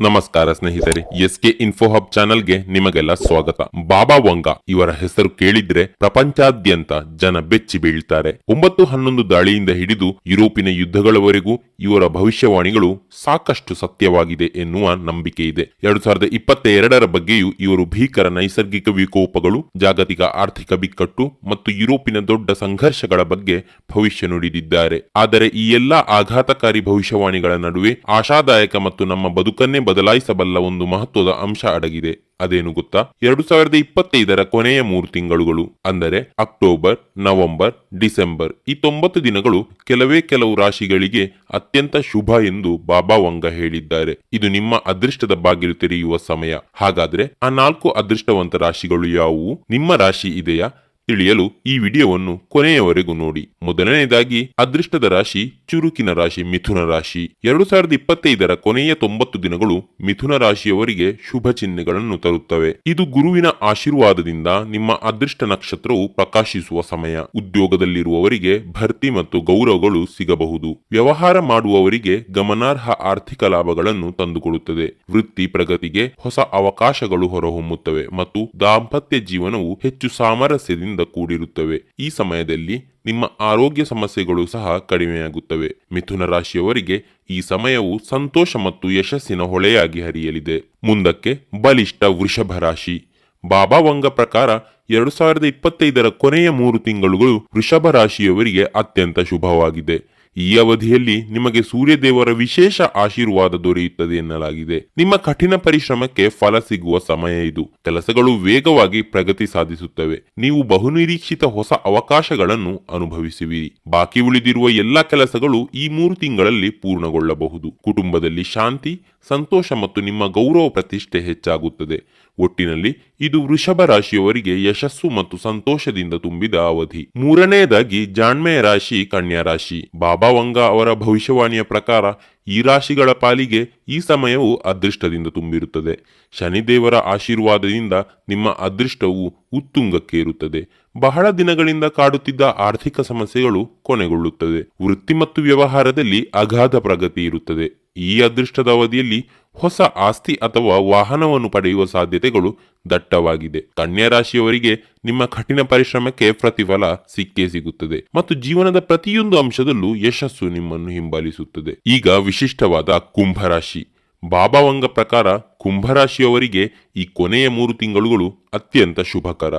ನಮಸ್ಕಾರ ಸ್ನೇಹಿತರೆ S K info hub ಚಾನೆಲ್ಗೆ ನಿಮಗೆಲ್ಲ ಸ್ವಾಗತ. ಬಾಬಾ ವಂಗ ಇವರ ಹೆಸರು ಕೇಳಿದ್ರೆ ಪ್ರಪಂಚಾದ್ಯಂತ ಜನ ಬೆಚ್ಚಿ ಬೀಳ್ತಾರೆ. ಒಂಬತ್ತು ಹನ್ನೊಂದು ದಾಳಿಯಿಂದ ಹಿಡಿದು ಯುರೋಪಿನ ಯುದ್ಧಗಳವರೆಗೂ ಇವರ ಭವಿಷ್ಯವಾಣಿಗಳು ಸಾಕಷ್ಟು ಸತ್ಯವಾಗಿದೆ ಎನ್ನುವ ನಂಬಿಕೆ ಇದೆ. ಎರಡು ಸಾವಿರದ ಇಪ್ಪತ್ತ ಎರಡರ ಬಗ್ಗೆಯೂ ಇವರು ಭೀಕರ ನೈಸರ್ಗಿಕ ವಿಕೋಪಗಳು, ಜಾಗತಿಕ ಆರ್ಥಿಕ ಬಿಕ್ಕಟ್ಟು ಮತ್ತು ಯುರೋಪಿನ ದೊಡ್ಡ ಸಂಘರ್ಷಗಳ ಬಗ್ಗೆ ಭವಿಷ್ಯ ನುಡಿದಿದ್ದಾರೆ. ಆದರೆ ಈ ಎಲ್ಲಾ ಆಘಾತಕಾರಿ ಭವಿಷ್ಯವಾಣಿಗಳ ನಡುವೆ ಆಶಾದಾಯಕ ಮತ್ತು ನಮ್ಮ ಬದುಕನ್ನೇ ಬದಲಾಯಿಸಬಲ್ಲ ಒಂದು ಮಹತ್ವದ ಅಂಶ ಅಡಗಿದೆ? ಅದೇನು ಗೊತ್ತಾ? ಎರಡು ಸಾವಿರದ ಇಪ್ಪತ್ತೈದರ ಕೊನೆಯ ಮೂರು ತಿಂಗಳುಗಳು, ಅಂದರೆ ಅಕ್ಟೋಬರ್, ನವೆಂಬರ್, ಡಿಸೆಂಬರ್ ಈ ತೊಂಬತ್ತು ದಿನಗಳು ಕೆಲವೇ ಕೆಲವು ರಾಶಿಗಳಿಗೆ ಅತ್ಯಂತ ಶುಭ ಎಂದು ಬಾಬಾ ವಂಗ ಹೇಳಿದ್ದಾರೆ. ಇದು ನಿಮ್ಮ ಅದೃಷ್ಟದ ಬಾಗಿಲು ತೆರೆಯುವ ಸಮಯ. ಹಾಗಾದ್ರೆ ಆ ನಾಲ್ಕು ಅದೃಷ್ಟವಂತ ರಾಶಿಗಳು ಯಾವುವು? ನಿಮ್ಮ ರಾಶಿ ಇದೆಯಾ? ತಿಳಿಯಲು ಈ ವಿಡಿಯೋವನ್ನು ಕೊನೆಯವರೆಗೂ ನೋಡಿ. ಮೊದಲನೆಯದಾಗಿ, ಅದೃಷ್ಟದ ರಾಶಿ ಚುರುಕಿನ ರಾಶಿ ಮಿಥುನ ರಾಶಿ. ಎರಡು ಸಾವಿರದ ಇಪ್ಪತ್ತೈದರ ಕೊನೆಯ ತೊಂಬತ್ತು ದಿನಗಳು ಮಿಥುನ ರಾಶಿಯವರಿಗೆ ಶುಭ ಚಿಹ್ನೆಗಳನ್ನು ತರುತ್ತವೆ. ಇದು ಗುರುವಿನ ಆಶೀರ್ವಾದದಿಂದ ನಿಮ್ಮ ಅದೃಷ್ಟ ನಕ್ಷತ್ರವು ಪ್ರಕಾಶಿಸುವ ಸಮಯ. ಉದ್ಯೋಗದಲ್ಲಿರುವವರಿಗೆ ಭರ್ತಿ ಮತ್ತು ಗೌರವಗಳು ಸಿಗಬಹುದು. ವ್ಯವಹಾರ ಮಾಡುವವರಿಗೆ ಗಮನಾರ್ಹ ಆರ್ಥಿಕ ಲಾಭಗಳನ್ನು ತಂದುಕೊಡುತ್ತದೆ. ವೃತ್ತಿ ಪ್ರಗತಿಗೆ ಹೊಸ ಅವಕಾಶಗಳು ಹೊರಹೊಮ್ಮುತ್ತವೆ ಮತ್ತು ದಾಂಪತ್ಯ ಜೀವನವು ಹೆಚ್ಚು ಸಾಮರಸ್ಯದಿಂದ ಕೂಡಿರುತ್ತವೆ. ಈ ಸಮಯದಲ್ಲಿ ನಿಮ್ಮ ಆರೋಗ್ಯ ಸಮಸ್ಯೆಗಳು ಸಹ ಕಡಿಮೆಯಾಗುತ್ತವೆ. ಮಿಥುನ ರಾಶಿಯವರಿಗೆ ಈ ಸಮಯವು ಸಂತೋಷ ಮತ್ತು ಯಶಸ್ಸಿನ ಹೊಳೆಯಾಗಿ ಹರಿಯಲಿದೆ. ಮುಂದಕ್ಕೆ ಬಲಿಷ್ಠ ವೃಷಭ ರಾಶಿ. ಬಾಬಾ ವಂಗ ಪ್ರಕಾರ ಎರಡು ಸಾವಿರದ ಇಪ್ಪತ್ತೈದರ ಕೊನೆಯ ಮೂರು ತಿಂಗಳುಗಳು ವೃಷಭ ರಾಶಿಯವರಿಗೆ ಅತ್ಯಂತ ಶುಭವಾಗಿದೆ. ಈ ಅವಧಿಯಲ್ಲಿ ನಿಮಗೆ ಸೂರ್ಯದೇವರ ವಿಶೇಷ ಆಶೀರ್ವಾದ ದೊರೆಯುತ್ತದೆ ಎನ್ನಲಾಗಿದೆ. ನಿಮ್ಮ ಕಠಿಣ ಪರಿಶ್ರಮಕ್ಕೆ ಫಲ ಸಿಗುವ ಸಮಯ ಇದು. ಕೆಲಸಗಳು ವೇಗವಾಗಿ ಪ್ರಗತಿ ಸಾಧಿಸುತ್ತವೆ. ನೀವು ಬಹುನಿರೀಕ್ಷಿತ ಹೊಸ ಅವಕಾಶಗಳನ್ನು ಅನುಭವಿಸುವಿರಿ. ಬಾಕಿ ಉಳಿದಿರುವ ಎಲ್ಲಾ ಕೆಲಸಗಳು ಈ ಮೂರು ತಿಂಗಳಲ್ಲಿ ಪೂರ್ಣಗೊಳ್ಳಬಹುದು. ಕುಟುಂಬದಲ್ಲಿ ಶಾಂತಿ, ಸಂತೋಷ ಮತ್ತು ನಿಮ್ಮ ಗೌರವ ಪ್ರತಿಷ್ಠೆ ಹೆಚ್ಚಾಗುತ್ತದೆ. ಒಟ್ಟಿನಲ್ಲಿ ಇದು ವೃಷಭ ರಾಶಿಯವರಿಗೆ ಯಶಸ್ಸು ಮತ್ತು ಸಂತೋಷದಿಂದ ತುಂಬಿದ ಅವಧಿ. ಮೂರನೆಯದಾಗಿ ಜಾಣ್ಮೆಯ ರಾಶಿ, ಕನ್ಯಾ ರಾಶಿ. ಬಾಬಾ ವಂಗ ಅವರ ಭವಿಷ್ಯವಾಣಿಯ ಪ್ರಕಾರ ಈ ರಾಶಿಗಳ ಪಾಲಿಗೆ ಈ ಸಮಯವು ಅದೃಷ್ಟದಿಂದ ತುಂಬಿರುತ್ತದೆ. ಶನಿದೇವರ ಆಶೀರ್ವಾದದಿಂದ ನಿಮ್ಮ ಅದೃಷ್ಟವು ಉತ್ತುಂಗಕ್ಕೇರುತ್ತದೆ ಬಹಳ ದಿನಗಳಿಂದ ಕಾಡುತ್ತಿದ್ದ ಆರ್ಥಿಕ ಸಮಸ್ಯೆಗಳು ಕೊನೆಗೊಳ್ಳುತ್ತದೆ. ವೃತ್ತಿ ಮತ್ತು ವ್ಯವಹಾರದಲ್ಲಿ ಅಗಾಧ ಪ್ರಗತಿ ಇರುತ್ತದೆ. ಈ ಅದೃಷ್ಟದ ಅವಧಿಯಲ್ಲಿ ಹೊಸ ಆಸ್ತಿ ಅಥವಾ ವಾಹನವನ್ನು ಪಡೆಯುವ ಸಾಧ್ಯತೆಗಳು ದಟ್ಟವಾಗಿದೆ. ಕನ್ಯಾ ರಾಶಿಯವರಿಗೆ ನಿಮ್ಮ ಕಠಿಣ ಪರಿಶ್ರಮಕ್ಕೆ ಪ್ರತಿಫಲ ಸಿಕ್ಕೇ ಸಿಗುತ್ತದೆ ಮತ್ತು ಜೀವನದ ಪ್ರತಿಯೊಂದು ಅಂಶದಲ್ಲೂ ಯಶಸ್ಸು ನಿಮ್ಮನ್ನು ಹಿಂಬಾಲಿಸುತ್ತದೆ. ಈಗ ವಿಶಿಷ್ಟವಾದ ಕುಂಭರಾಶಿ. ಬಾಬಾವಂಗ ಪ್ರಕಾರ ಕುಂಭರಾಶಿಯವರಿಗೆ ಈ ಕೊನೆಯ ಮೂರು ತಿಂಗಳುಗಳು ಅತ್ಯಂತ ಶುಭಕರ.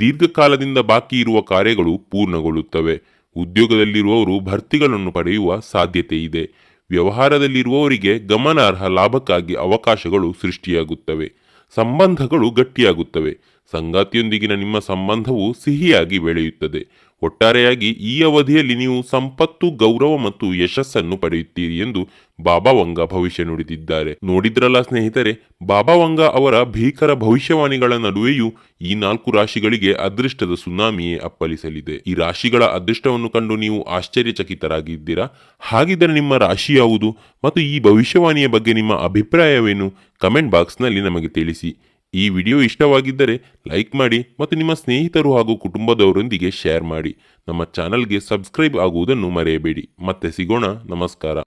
ದೀರ್ಘಕಾಲದಿಂದ ಬಾಕಿ ಇರುವ ಕಾರ್ಯಗಳು ಪೂರ್ಣಗೊಳ್ಳುತ್ತವೆ. ಉದ್ಯೋಗದಲ್ಲಿರುವವರು ಭರ್ತಿಗಳನ್ನು ಪಡೆಯುವ ಸಾಧ್ಯತೆ ಇದೆ ವ್ಯವಹಾರದಲ್ಲಿರುವವರಿಗೆ ಗಮನಾರ್ಹ ಲಾಭಕ್ಕಾಗಿ ಅವಕಾಶಗಳು ಸೃಷ್ಟಿಯಾಗುತ್ತವೆ. ಸಂಬಂಧಗಳು ಗಟ್ಟಿಯಾಗುತ್ತವೆ. ಸಂಗಾತಿಯೊಂದಿಗಿನ ನಿಮ್ಮ ಸಂಬಂಧವು ಸಿಹಿಯಾಗಿ ಬೆಳೆಯುತ್ತದೆ. ಒಟ್ಟಾರೆಯಾಗಿ ಈ ಅವಧಿಯಲ್ಲಿ ನೀವು ಸಂಪತ್ತು, ಗೌರವ ಮತ್ತು ಯಶಸ್ಸನ್ನು ಪಡೆಯುತ್ತೀರಿ ಎಂದು ಬಾಬಾ ವಂಗ ಭವಿಷ್ಯ ನುಡಿದಿದ್ದಾರೆ. ನೋಡಿದ್ರಲ್ಲ ಸ್ನೇಹಿತರೆ, ಬಾಬಾ ವಂಗ ಅವರ ಭೀಕರ ಭವಿಷ್ಯವಾಣಿಗಳ ನಡುವೆಯೂ ಈ ನಾಲ್ಕು ರಾಶಿಗಳಿಗೆ ಅದೃಷ್ಟದ ಸುನಾಮಿಯೇ ಅಪ್ಪಲಿಸಲಿದೆ ಈ ರಾಶಿಗಳ ಅದೃಷ್ಟವನ್ನು ಕಂಡು ನೀವು ಆಶ್ಚರ್ಯಚಕಿತರಾಗಿದ್ದೀರಾ? ಹಾಗಿದ್ದರೆ ನಿಮ್ಮ ರಾಶಿ ಯಾವುದು? ಮತ್ತು ಈ ಭವಿಷ್ಯವಾಣಿಯ ಬಗ್ಗೆ ನಿಮ್ಮ ಅಭಿಪ್ರಾಯವೇನು? ಕಮೆಂಟ್ ಬಾಕ್ಸ್ನಲ್ಲಿ ನಮಗೆ ತಿಳಿಸಿ. ಈ ವಿಡಿಯೋ ಇಷ್ಟವಾಗಿದ್ದರೆ ಲೈಕ್ ಮಾಡಿ ಮತ್ತು ನಿಮ್ಮ ಸ್ನೇಹಿತರು ಹಾಗೂ ಕುಟುಂಬದವರೊಂದಿಗೆ ಶೇರ್ ಮಾಡಿ. ನಮ್ಮ ಚಾನಲ್ಗೆ ಸಬ್ಸ್ಕ್ರೈಬ್ ಆಗುವುದನ್ನು ಮರೆಯಬೇಡಿ. ಮತ್ತೆ ಸಿಗೋಣ. ನಮಸ್ಕಾರ.